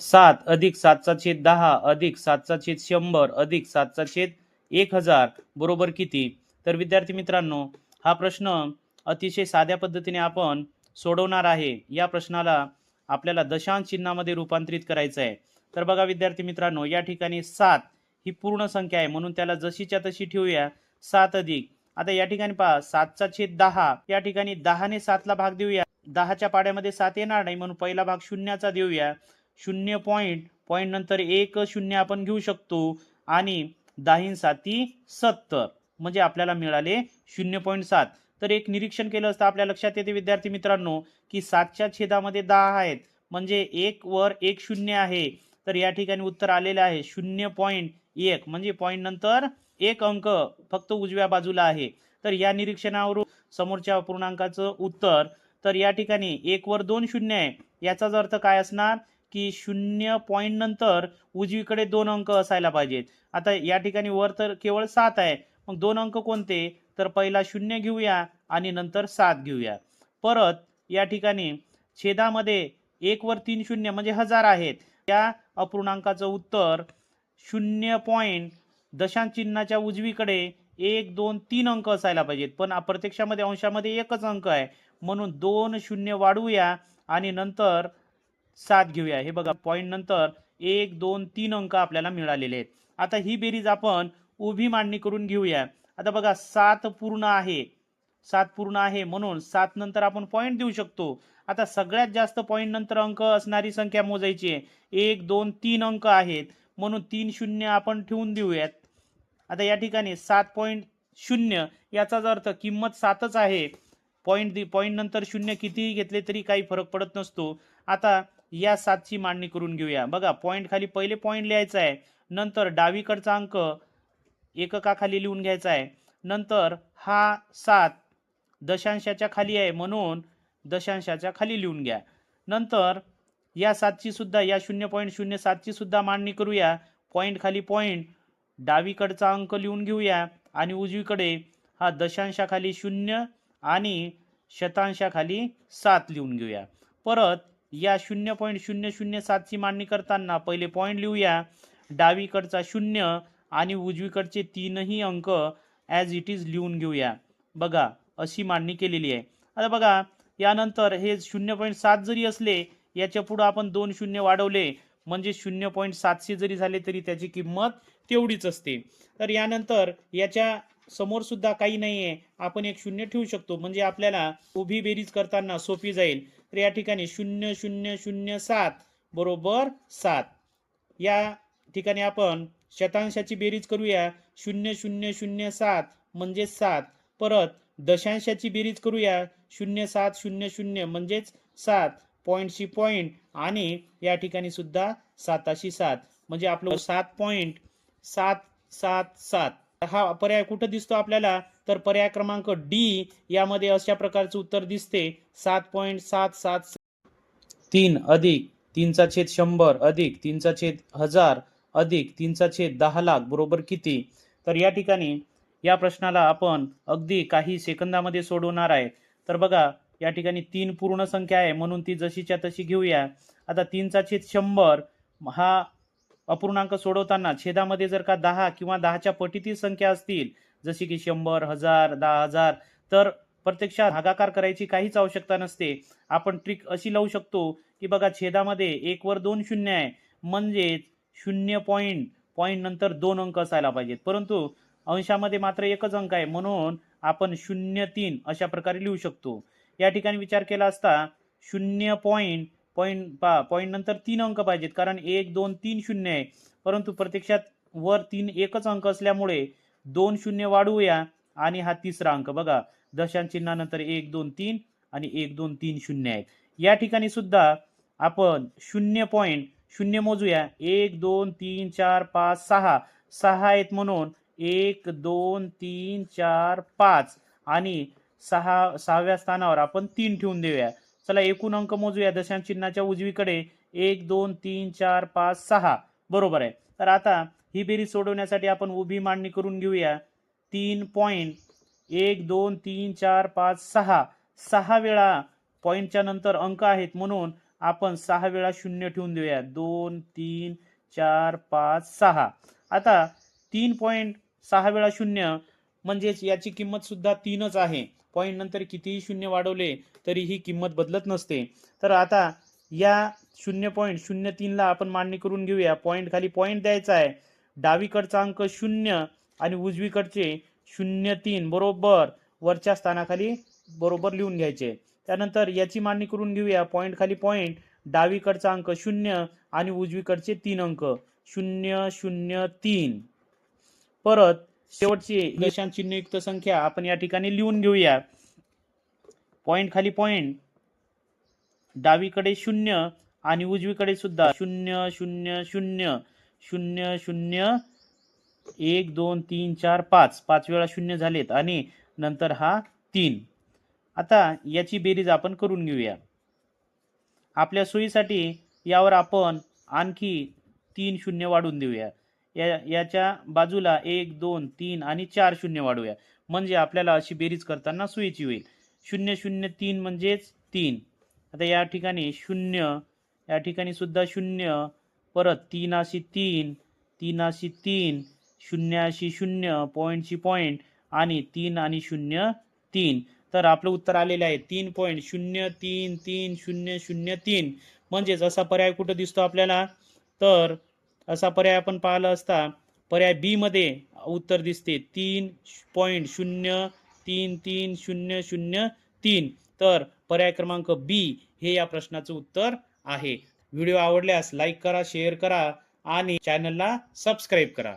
सात अधिक सातचा छेद दहा अधिक सातचा छेद शंभर अधिक सातचा छेद एक हजार बरोबर किती? तर विद्यार्थी मित्रांनो हा प्रश्न अतिशय साध्या पद्धतीने आपण सोडवणार आहे. या प्रश्नाला आपल्याला दशांश चिन्हामध्ये रूपांतरित करायचं आहे तर बघा विद्यार्थी मित्रांनो या ठिकाणी सात ही पूर्ण संख्या आहे. म्हणून त्याला जशीच्या तशी ठेवूया. सात अधिक. आता या ठिकाणी पहा सातचा छेद दहा. या ठिकाणी दहाने सातला भाग देऊया. दहाच्या पाड्यामध्ये सात येणार नाही. म्हणून पहिला भाग शून्याचा देऊया. शून्य पॉईंट पॉईंट नंतर एक शून्य आपण घेऊ शकतो. आणि दाहीन साती सत्तर. म्हणजे आपल्याला मिळाले शून्य पॉईंट सात. तर एक निरीक्षण केलं असतं आपल्या लक्षात येते विद्यार्थी मित्रांनो की सातच्या छेदामध्ये दहा आहेत. म्हणजे एक वर एक शून्य आहे. तर या ठिकाणी उत्तर आलेलं आहे शून्य पॉईंट एक. म्हणजे पॉईंट नंतर एक अंक फक्त उजव्या बाजूला आहे. तर या निरीक्षणावरून समोरच्या पूर्णांकाचं उत्तर. तर या ठिकाणी एक वर दोन शून्य आहे. याचाच अर्थ काय असणार? की शून्य पॉईंट नंतर उजवीकडे दोन अंक असायला पाहिजेत. आता या ठिकाणी वर तर केवळ सात आहे. मग दोन अंक कोणते? तर पहिला शून्य घेऊया आणि नंतर सात घेऊया. परत या ठिकाणी छेदामध्ये एक वर तीन शून्य म्हणजे हजार आहेत. त्या अपूर्णांकाचं उत्तर शून्य पॉईंट दशांत चिन्हाच्या उजवीकडे एक दोन तीन अंक असायला पाहिजेत. पण प्रत्यक्षामध्ये अंशामध्ये एकच अंक आहे. म्हणून दोन शून्य वाढवूया आणि नंतर सात घेऊया. हे बघा पॉईंट नंतर एक दोन तीन अंक आपल्याला मिळालेले आहेत. आता ही बेरीज आपण उभी मांडणी करून घेऊया. आता बघा सात पूर्ण आहे. सात पूर्ण आहे म्हणून सात नंतर आपण पॉईंट देऊ शकतो. आता सगळ्यात जास्त पॉईंट नंतर अंक असणारी संख्या मोजायची आहे. एक दोन तीन अंक आहेत म्हणून तीन शून्य आपण ठेवून देऊयात. आता या ठिकाणी सात पॉईंट शून्य याचाच अर्थ किंमत सातच आहे. पॉईंट दि पॉईंट नंतर शून्य कितीही घेतले तरी काही फरक पडत नसतो. आता या सातची मांडणी करून घेऊया. बघा पॉईंट खाली पहिले पॉईंट लिहायचा आहे. नंतर डावीकडचा अंक एककाखाली लिहून घ्यायचा आहे. नंतर हा सात दशांशाच्या खाली आहे म्हणून दशांशाच्या खाली लिहून घ्या. नंतर या सातची सुद्धा या शून्य पॉईंट शून्य सातची सुद्धा मांडणी करूया. पॉईंट खाली पॉईंट डावीकडचा अंक लिहून घेऊया. आणि उजवीकडे हा दशांशाखाली शून्य आणि शतांशाखाली सात लिहून घेऊया. परत या शून्य पॉईंट शून्य शून्य सातची मांडणी करताना पहिले पॉईंट लिहूया. डावीकडचा शून्य आणि उजवीकडचे तीनही अंक ॲज इट इज लिहून घेऊया. बघा अशी मांडणी केलेली आहे. आता बघा यानंतर हे शून्य पॉईंट सात जरी असले याच्या पुढं आपण दोन शून्य वाढवले म्हणजे शून्य पॉईंट सातशे जरी झाले तरी त्याची किंमत तेवढीच असते. तर यानंतर याच्या समोर सुद्धा काही नाही आहे आपण एक शून्य ठेवू शकतो म्हणजे आपल्याला उभी बेरीज करताना सोपी जाईल. तर या ठिकाणी शून्य शून्य शून्य सात बरोबर सात. या ठिकाणी आपण शतांशाची बेरीज करूया. शून्य शून्य शून्य सात म्हणजे सात. परत दशांशाची बेरीज करूया. शून्य सात शून्य शून्य म्हणजेच सात पॉईंटशी पॉईंट आणि या ठिकाणी सुद्धा साताशी सात. म्हणजे आपलं सात पॉईंट सात सात सात. हा पर्याय कुठं दिसतो आपल्याला? तर पर्याय क्रमांक डी यामध्ये अशा प्रकारचे उत्तर दिसते. सात पॉईंट सात सात तीन अधिक तीनचा छेद शंभर अधिक तीनचा छेद हजार अधिक तीनचा छेद दहा लाख बरोबर किती? तर या ठिकाणी या प्रश्नाला आपण अगदी काही सेकंदामध्ये सोडवणार आहे. तर बघा या ठिकाणी तीन पूर्ण संख्या आहे म्हणून ती जशीच्या तशी घेऊया. आता तीनचा छेद शंभर हा अपूर्णांक सोडवताना छेदामध्ये जर का दहा किंवा दहाच्या पटीतील संख्या असतील जसे की शंभर हजार दहा हजार तर प्रत्यक्षात भागाकार करायची काहीच आवश्यकता नसते. आपण ट्रिक अशी लावू शकतो की बघा छेदामध्ये एक वर दोन शून्य आहे. म्हणजेच शून्य पॉईंट पॉईंट नंतर दोन अंक असायला पाहिजेत. परंतु अंशामध्ये मात्र एकच अंक आहे. म्हणून आपण शून्य तीन अशा प्रकारे लिहू शकतो. या ठिकाणी विचार केला असता शून्य पॉईंट पॉईंट पा पॉईंट नंतर तीन अंक पाहिजेत. कारण एक दोन तीन शून्य आहे. परंतु प्रत्यक्षात वर तीन एकच अंक असल्यामुळे दोन शून्य वाढवूया आणि हा तिसरा अंक बघा. दशांचिन्हानंतर एक दोन तीन आणि एक दोन तीन शून्य आहेत. या ठिकाणी सुद्धा आपण शून्य पॉईंट शून्य मोजूया. एक दोन तीन चार पाच सहा. सहा आहेत म्हणून एक दोन तीन चार पाच आणि सहा सहाव्या स्थानावर आपण तीन ठेवून देऊया. चला एकूण अंक मोजूया. दशांश चिन्हाच्या उजवीकडे एक दोन तीन चार पाच सहा. बरोबर आहे. तर आता ही बेरीज सोडवण्यासाठी आपण उभी मांडणी करून घेऊया. तीन पॉईंट एक दोन तीन चार पाच सहा. सहा वेळा पॉईंटच्या नंतर अंक आहेत म्हणून आपण सहा वेळा शून्य ठेवून देऊया. दोन तीन चार पाच सहा. आता तीन पॉईंट सहा वेळा शून्य म्हणजेच याची किंमत सुद्धा तीनच आहे. पॉईंट नंतर कितीही शून्य वाढवले तरी ही किंमत बदलत नसते. तर आता या शून्य पॉईंट शून्य तीनला आपण मांडणी करून घेऊया. पॉईंट खाली पॉईंट द्यायचा आहे. डावीकडचा अंक शून्य आणि उजवीकडचे शून्य तीन बरोबर. वरच्या स्थानाखाली बरोबर लिहून घ्यायचे. त्यानंतर याची मांडणी करून घेऊया. पॉईंट खाली पॉईंट डावीकडचा अंक शून्य आणि उजवीकडचे तीन अंक. शून्य शून्य तीन. परत शेवटची दशांश चिन्हयुक्त संख्या आपण या ठिकाणी लिहून घेऊया. पॉईंट खाली पॉईंट डावीकडे शून्य आणि उजवीकडे सुद्धा शून्य शून्य शून्य. शून्य शून्य एक दोन तीन चार पाच. पाच वेळा शून्य झालेत आणि नंतर हा तीन. आता याची बेरीज आपण करून घेऊया. आपल्या सोयीसाठी यावर आपण आणखी तीन शून्य वाढून देऊया. या याच्या बाजूला एक दोन तीन आणि चार शून्य वाढूया. म्हणजे आपल्याला अशी बेरीज करताना सोयीची होईल. शून्य शून्य तीन म्हणजेच तीन. आता या ठिकाणी शून्य या ठिकाणी सुद्धा शून्य परत तीन अशी तीन तीन अशी तीन शून्याशी शून्य पॉईंटशी पॉईंट आणि तीन आणि शून्य तीन. तर आपलं उत्तर आलेलं आहे तीन पॉईंट शून्य तीन तीन शून्य शून्य तीन. म्हणजेच असा पर्याय कुठं दिसतो आपल्याला? तर असा पर्याय आपण पाहिला असता पर्याय बी मध्ये उत्तर दिसते तीन पॉईंट शून्य तीन तीन शून्य शून्य तीन. तर पर्याय क्रमांक बी हे या प्रश्नाचं उत्तर आहे. व्हिडिओ आवडल्यास लाईक करा शेअर करा आणि चॅनलला सबस्क्राईब करा.